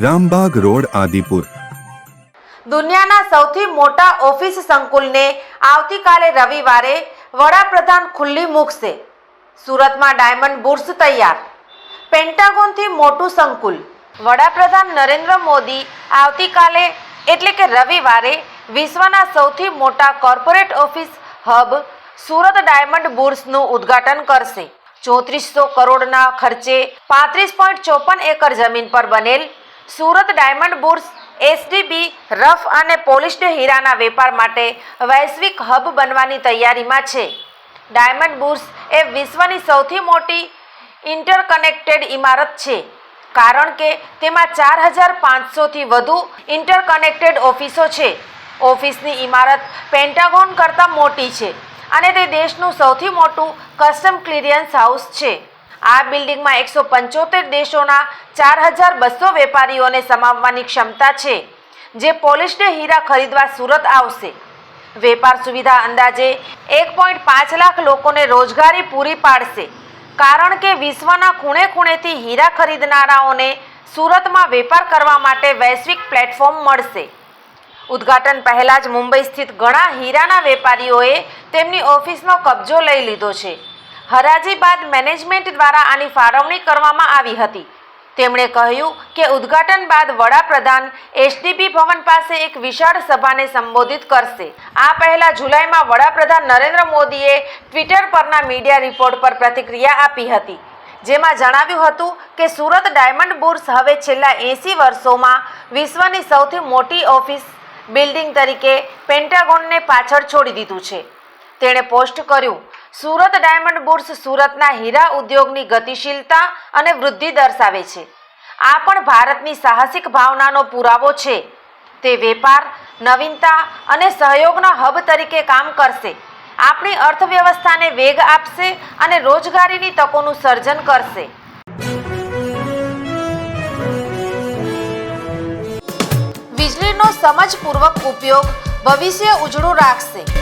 Rambagh road, Adipur. દુનિયાના સૌથી મોટા ઓફિસ સંકુલને આવતીકાલે રવિવારે વડાપ્રધાન ખુલ્લી મૂકશે. સુરતમાં ડાયમંડ બુર્સ તૈયાર. પેન્ટાગોનથી મોટું સંકુલ. વડાપ્રધાન નરેન્દ્ર મોદી આવતીકાલે, એટલે કે રવિવારે, વિશ્વના સૌથી મોટા corporate office hub Surat diamond બુર્સનું ઉદ્ઘાટન કરશે. ચોત્રીસો કરોડના ખર્ચે પાંત્રીસ પોઈન્ટ ચોપન એકર જમીન પર બનેલ Surat diamond bourse, SDB, rough અને પોલિશ્ડ હીરાના વેપાર માટે વૈશ્વિક હબ બનવાની તૈયારીમાં છે. ડાયમંડ બુર્સ એ વિશ્વની સૌથી મોટી ઇન્ટરકનેક્ટેડ ઇમારત છે, કારણ કે તેમાં ચાર હજાર પાંચસોથી વધુ ઇન્ટરકનેક્ટેડ ઓફિસો છે. ઓફિસની ઇમારત પેન્ટાગોન કરતાં મોટી છે અને તે દેશનું સૌથી મોટું કસ્ટમ ક્લિયરન્સ હાઉસ છે. આ બિલ્ડિંગમાં એકસો પંચોતેર દેશોના ચાર હજાર બસો વેપારીઓને સમાવવાની ક્ષમતા છે, જે પોલિશ્ડ હીરા ખરીદવા સુરત આવશે. વેપાર સુવિધા અંદાજે એક પોઈન્ટ પાંચ લાખ લોકોને રોજગારી પૂરી પાડશે, કારણ કે વિશ્વના ખૂણે ખૂણેથી હીરા ખરીદનારાઓને સુરતમાં વેપાર કરવા માટે વૈશ્વિક પ્લેટફોર્મ મળશે. ઉદ્ઘાટન પહેલાં જ મુંબઈ સ્થિત ઘણા હીરાના વેપારીઓએ તેમની ઓફિસનો કબજો લઈ લીધો છે. હરાજી બાદ મેનેજમેન્ટ દ્વારા આની ફાળવણી કરવામાં આવી હતી. તેમણે કહ્યું કે ઉદ્ઘાટન બાદ વડાપ્રધાન એસડીપી ભવન પાસે એક વિશાળ સભાને સંબોધિત કરશે. આ પહેલા જુલાઈમાં વડાપ્રધાન નરેન્દ્ર મોદીએ ટ્વિટર પરના મીડિયા રિપોર્ટ પર પ્રતિક્રિયા આપી હતી. જેમાં જણાવ્યું હતું કે સુરત ડાયમંડ બુર્સ હવે છેલ્લા એંસી વર્ષોમાં વિશ્વની સૌથી મોટી ઓફિસ બિલ્ડિંગ તરીકે પેન્ટાગોનને પાછળ છોડી દીધું છે. તેણે પોસ્ટ કર્યું સુરત ડાયમંડ બુર્સ સુરતના હીરા ઉદ્યોગની ગતિશીલતા અને વૃદ્ધિ દર્શાવે છે. આ પણ ભારતની સાહસિક ભાવનાનો પુરાવો છે. તે વેપાર, નવીનતા અને સહયોગના હબ તરીકે કામ કરશે. આપણી અર્થવ્યવસ્થાને વેગ આપશે અને રોજગારીની તકોનું સર્જન કરશે. વીજળીનો સમજપૂર્વક ઉપયોગ ભવિષ્ય ઉજળું રાખશે.